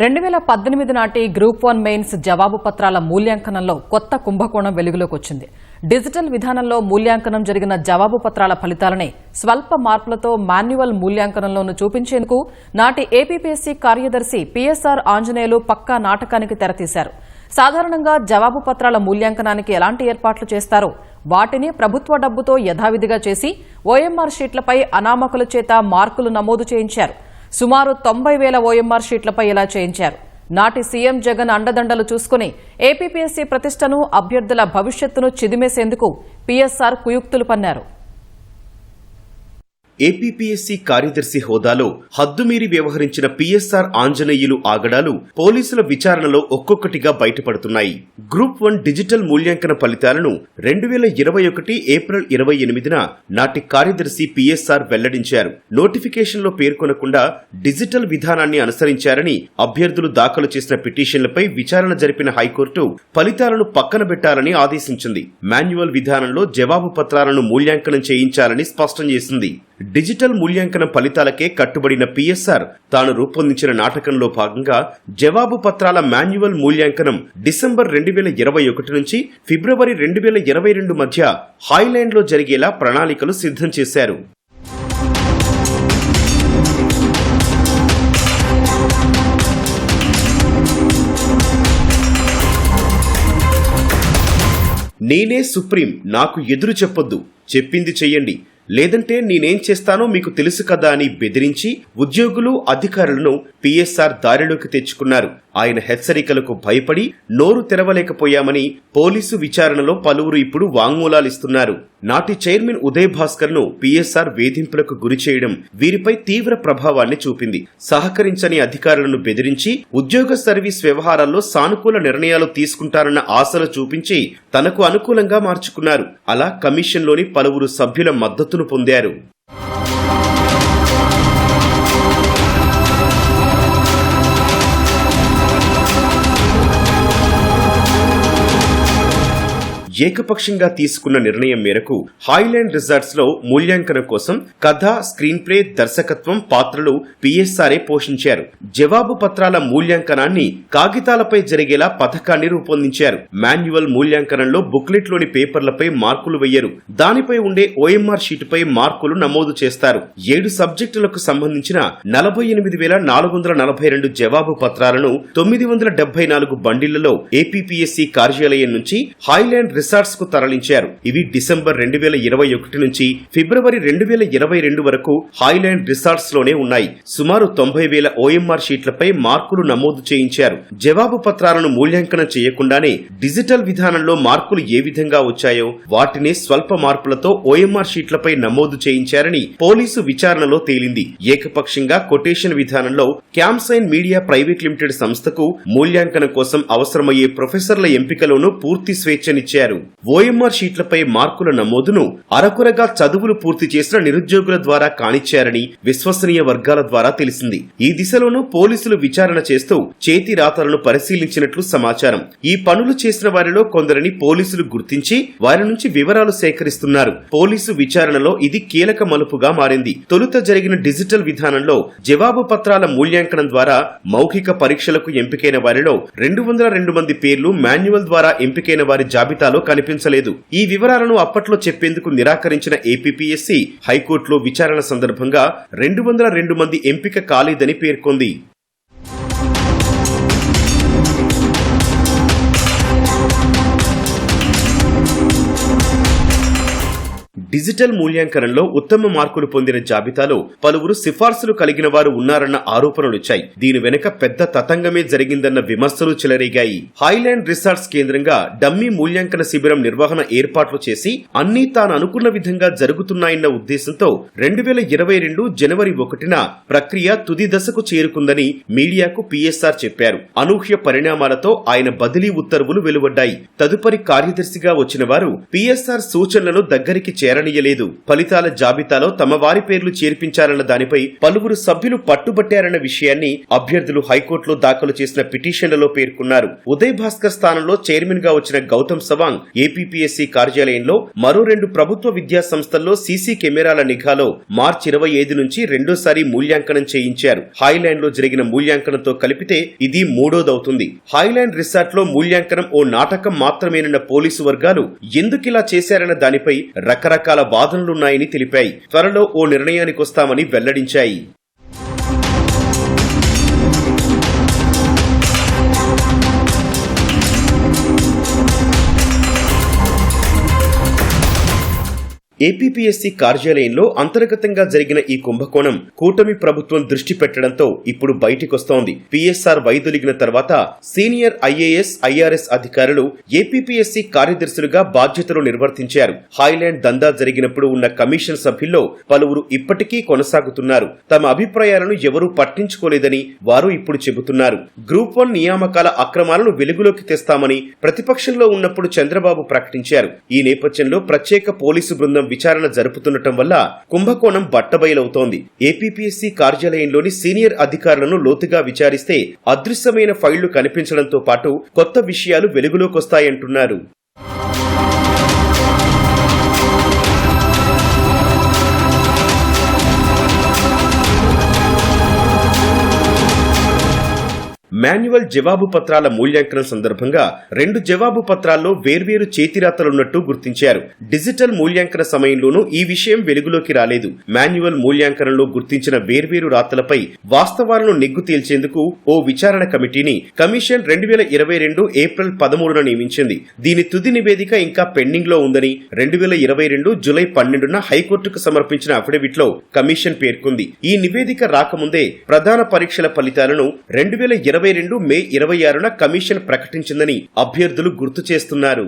రెండు వేల పద్దెనిమిది నాటి గ్రూప్ వన్ మెయిన్స్ జవాబు పత్రాల మూల్యాంకనంలో కొత్త కుంభకోణం వెలుగులోకి వచ్చింది డిజిటల్ విధానంలో మూల్యాంకనం జరిగిన జవాబు పత్రాల ఫలితాలనే స్వల్ప మార్పులతో మాన్యువల్ మూల్యాంకనంలోనూ చూపించేందుకు నాటి ఏపీపీఎస్సీ కార్యదర్శి పీఎస్ఆర్ ఆంజనేయులు పక్కా నాటకానికి తెరతీశారు. సాధారణంగా జవాబు పత్రాల మూల్యాంకనానికి ఎలాంటి ఏర్పాట్లు చేస్తారో వాటిని ప్రభుత్వ డబ్బుతో యథావిధిగా చేసి ఓఎంఆర్ షీట్లపై అనామకుల చేత మార్కులు నమోదు చేయించారు. సుమారు తొంభై వేల ఓఎంఆర్ షీట్లపై ఇలా చేయించారు. నాటి సీఎం జగన్ అండదండలు చూసుకుని ఏపీపీఎస్సీ ప్రతిష్టను అభ్యర్థుల భవిష్యత్తును చిదిమేసేందుకు పీఎస్ఆర్ కుయుక్తులు పన్నారు. ఏపీపీఎస్సీ కార్యదర్శి హోదాలో హద్దుమీరి వ్యవహరించిన పీఎస్ఆర్ ఆంజనేయులు ఆగడాలు పోలీసుల విచారణలో ఒక్కొక్కటిగా బయటపడుతున్నాయి. గ్రూప్ వన్ డిజిటల్ మూల్యాంకన ఫలితాలను రెండు వేల ఇరవై ఒకటి ఏప్రిల్ ఇరవై ఎనిమిదిన నాటి కార్యదర్శి పీఎస్ఆర్ వెల్లడించారు. నోటిఫికేషన్లో పేర్కొనకుండా డిజిటల్ విధానాన్ని అనుసరించారని అభ్యర్థులు దాఖలు చేసిన పిటిషన్లపై విచారణ జరిపిన హైకోర్టు ఫలితాలను పక్కన పెట్టాలని ఆదేశించింది. మాన్యువల్ విధానంలో జవాబు పత్రాలను మూల్యాంకనం చేయించాలని స్పష్టం చేసింది. డిజిటల్ మూల్యాంకన ఫలితాలకే కట్టుబడిన పిఎస్ఆర్ తాను రూపొందించిన నాటకంలో భాగంగా జవాబు పత్రాల మాన్యువల్ మూల్యాంకనం డిసెంబర్ రెండు వేల ఇరవై ఒకటి నుంచి ఫిబ్రవరి రెండు వేల ఇరవై రెండు మధ్య హాయ్లాండ్లో జరిగేలా ప్రణాళికలు సిద్ధం చేశారు. నేనే సుప్రీం నాకు ఎదురు చెప్పొద్దు. చెప్పింది చెయ్యండి. లేదంటే నేనేం చేస్తానో మీకు తెలుసు కదా అని బెదిరించి ఉద్యోగులు అధికారులను పిఎస్ఆర్ దారిలోకి తెచ్చుకున్నారు. ఆయన హెచ్చరికలకు భయపడి నోరు తెరవలేకపోయామని పోలీసు విచారణలో పలువురు ఇప్పుడు వాంగ్మూలాలిస్తున్నారు నాటి చైర్మన్ ఉదయ్ భాస్కర్ను పిఎస్ఆర్ వేధింపులకు గురి చేయడం వీరిపై తీవ్ర ప్రభావాన్ని చూపింది. సహకరించని అధికారులను బెదిరించి ఉద్యోగ సర్వీస్ వ్యవహారాల్లో సానుకూల నిర్ణయాలు తీసుకుంటారన్న ఆశలు చూపించి తనకు అనుకూలంగా మార్చుకున్నారు. అలా కమిషన్లోని పలువురు సభ్యుల మద్దతు మద్దతును పొందారు ఏకపక్షంగా తీసుకున్న నిర్ణయం మేరకు హాయిలాండ్ రిసార్ట్స్లో మూల్యాంకనం కోసం కథ స్క్రీన్ ప్లే దర్శకత్వం పాత్రలు పిఎస్ఆర్ఏ పోషించారు. జవాబు పత్రాల మూల్యాంకనాన్ని కాగితాలపై జరిగేలా పథకాన్ని రూపొందించారు. మాన్యువల్ మూల్యాంకనంలో బుక్లెట్లోని పేపర్లపై మార్కులు వేయరు దానిపై ఉండే ఓఎంఆర్ షీటుపై మార్కులు నమోదు చేస్తారు. ఏడు సబ్జెక్టులకు సంబంధించిన నలభై ఎనిమిది వేల నాలుగు వందల నలభై రెండు జవాబు పత్రాలను తొమ్మిది వందల డెబ్బై నాలుగు బండిళ్ళలో ఏపీపీఎస్సీ కార్యాలయం నుంచి హాయ్లాండ్ రిసార్ట్స్కు తరలించారు. ఇవి డిసెంబర్ రెండు వేల ఇరవై ఒకటి నుంచి ఫిబ్రవరి రెండు వేల ఇరవై రెండు వరకు హాయ్లాండ్ రిసార్ట్స్లోనే ఉన్నాయి. సుమారు తొంభై వేల ఓఎంఆర్ షీట్లపై మార్కులు నమోదు చేయించారు. జవాబు పత్రాలను మూల్యాంకనం చేయకుండానే డిజిటల్ విధానంలో మార్కులు ఏ విధంగా వచ్చాయో వాటిని స్వల్ప మార్పులతో ఓఎంఆర్ షీట్లపై నమోదు చేయించారని పోలీసు విచారణలో తేలింది. ఏకపక్షంగా కొటేషన్ విధానంలో క్యాంసైన్ మీడియా ప్రైవేట్ లిమిటెడ్ సంస్థకు మూల్యాంకనం కోసం అవసరమయ్యే ప్రొఫెసర్ల ఎంపికలోనూ పూర్తి స్వేచ్ఛనిచ్చారు. ఓఎంఆర్ షీట్లపై మార్కుల నమోదును అరకొరగా చదువులు పూర్తి చేసిన నిరుద్యోగుల ద్వారా కానిచ్చారని విశ్వసనీయ వర్గాల ద్వారా తెలిసింది. ఈ దిశలోనూ పోలీసులు విచారణ చేస్తూ చేతి రాతలను పరిశీలించినట్లు సమాచారం. ఈ పనులు చేసిన వారిలో కొందరిని పోలీసులు గుర్తించి వారి నుంచి వివరాలు సేకరిస్తున్నారు. పోలీసు విచారణలో ఇది కీలక మలుపుగా మారింది. తొలుత జరిగిన డిజిటల్ విధానంలో జవాబు పత్రాల మూల్యాంకనం ద్వారా మౌఖిక పరీక్షలకు ఎంపికైన వారిలో రెండు వందల రెండు మంది పేర్లు మాన్యువల్ ద్వారా ఎంపికైన వారి జాబితాలో కనిపించలేదు. ఈ వివరాలను అప్పట్లో చెప్పేందుకు నిరాకరించిన ఏపీపీఎస్సీ హైకోర్టులో విచారణ సందర్భంగా రెండు వందల రెండు మంది ఎంపిక కాలేదని పేర్కొంది. డిజిటల్ మూల్యాంకనంలో ఉత్తమ మార్కులు పొందిన జాబితాలో పలువురు సిఫార్సులు కలిగిన వారు ఉన్నారన్న ఆరోపణలొచ్చాయి దీని వెనుక పెద్ద తతంగమే జరిగిందన్న విమర్శలు చెలరేగాయి. హైలాండ్ రిసార్ట్స్ కేంద్రంగా డమ్మీ మూల్యాంకన శిబిరం నిర్వహణ ఏర్పాట్లు చేసి అన్నీ తాను అనుకున్న విధంగా జరుగుతున్నాయన్న ఉద్దేశంతో రెండు వేల ఇరవై రెండు జనవరి ఒకటిన ప్రక్రియ తుది దశకు చేరుకుందని మీడియాకు పీఎస్ఆర్ చెప్పారు. అనూహ్య పరిణామాలతో ఆయన బదిలీ ఉత్తర్వులు వెలువడ్డాయి. తదుపరి కార్యదర్శిగా వచ్చిన వారు పీఎస్ఆర్ సూచనలను దగ్గరికి చేర వెళ్ళనీయలేదు ఫలితాల జాబితాలో తమ వారి పేర్లు చేర్పించాలన్న దానిపై పలువురు సభ్యులు పట్టుబట్టారన్న విషయాన్ని అభ్యర్థులు హైకోర్టులో దాఖలు చేసిన పిటిషన్లలో పేర్కొన్నారు. ఉదయ్ భాస్కర్ స్థానంలో చైర్మన్గా వచ్చిన గౌతమ్ సవాంగ్ ఏపీపీఎస్సీ కార్యాలయంలో మరో రెండు ప్రభుత్వ విద్యా సంస్థల్లో సీసీ కెమెరాల నిఘాలో మార్చి ఇరవై ఐదు నుంచి రెండోసారి మూల్యాంకనం చేయించారు. హాయిలాండ్లో జరిగిన మూల్యాంకనంతో కలిపితే ఇది మూడోదవుతుంది. హాయ్లాండ్ రిసార్ట్లో మూల్యాంకనం ఓ నాటకం మాత్రమేనన్న పోలీసు వర్గాలు ఎందుకిలా చేశారన్న దానిపై రకరకాల వాదనలున్నాయని తెలిపాయి. త్వరలో ఓ నిర్ణయానికొస్తామని వెల్లడించాయి. ఏపీపీఎస్సీ కార్యాలయంలో అంతర్గతంగా జరిగిన ఈ కుంభకోణం కూటమి ప్రభుత్వం దృష్టి పెట్టడంతో ఇప్పుడు బయటికొస్తోంది. పిఎస్ఆర్ వైదొలిగిన తర్వాత సీనియర్ ఐఏఎస్ ఐఆర్ఎస్ అధికారులు ఏపీపీఎస్సీ కార్యదర్శులుగా బాధ్యతలు నిర్వర్తించారు. హాయ్లాండ్ దందా జరిగినప్పుడు ఉన్న కమిషన్ సభ్యుల్లో పలువురు ఇప్పటికీ కొనసాగుతున్నారు. తమ అభిప్రాయాలను ఎవరూ పట్టించుకోలేదని వారు ఇప్పుడు చెబుతున్నారు. గ్రూప్ వన్ నియామకాల అక్రమాలను వెలుగులోకి తెస్తామని ప్రతిపక్షంలో ఉన్నప్పుడు చంద్రబాబు ప్రకటించారు. ఈ నేపథ్యంలో ప్రత్యేక పోలీసు బృందం విచారణ జరుపుతుండటం వల్ల కుంభకోణం బట్టబయలవుతోంది. ఏపీపీఎస్సీ కార్యాలయంలోని సీనియర్ అధికారులను లోతుగా విచారిస్తే అదృశ్యమైన ఫైళ్ళు కనిపించడంతో పాటు కొత్త విషయాలు వెలుగులోకొస్తాయంటున్నారు. మాన్యువల్ జవాబు పత్రాల మూల్యాంకనం సందర్భంగా రెండు జవాబు పత్రాల్లో వేర్వేరు చేతిరాతలున్నట్టు గుర్తించారు. డిజిటల్ మూల్యాంకన సమయంలోనూ ఈ విషయం వెలుగులోకి రాలేదు. మాన్యువల్ మూల్యాంకనంలో గుర్తించిన వేర్వేరు రాతలపై వాస్తవాలను నిగ్గు తేల్చేందుకు ఓ విచారణ కమిటీని కమిషన్ రెండు వేల ఇరవై రెండు ఏప్రిల్ పదమూడున నియమించింది. దీని తుది నివేదిక ఇంకా పెండింగ్లో ఉందని రెండు వేల ఇరవై రెండు జులై పన్నెండున హైకోర్టుకు సమర్పించిన అఫిడవిట్లో కమిషన్ పేర్కొంది. ఈ నివేదిక రాకముందే ప్రధాన పరీక్షల ఫలితాలను రెండు వేల ఇరవై ఇరవై రెండు మే ఇరవై ఆరున కమిషన్ ప్రకటించిందని అభ్యర్థులు గుర్తు చేస్తున్నారు.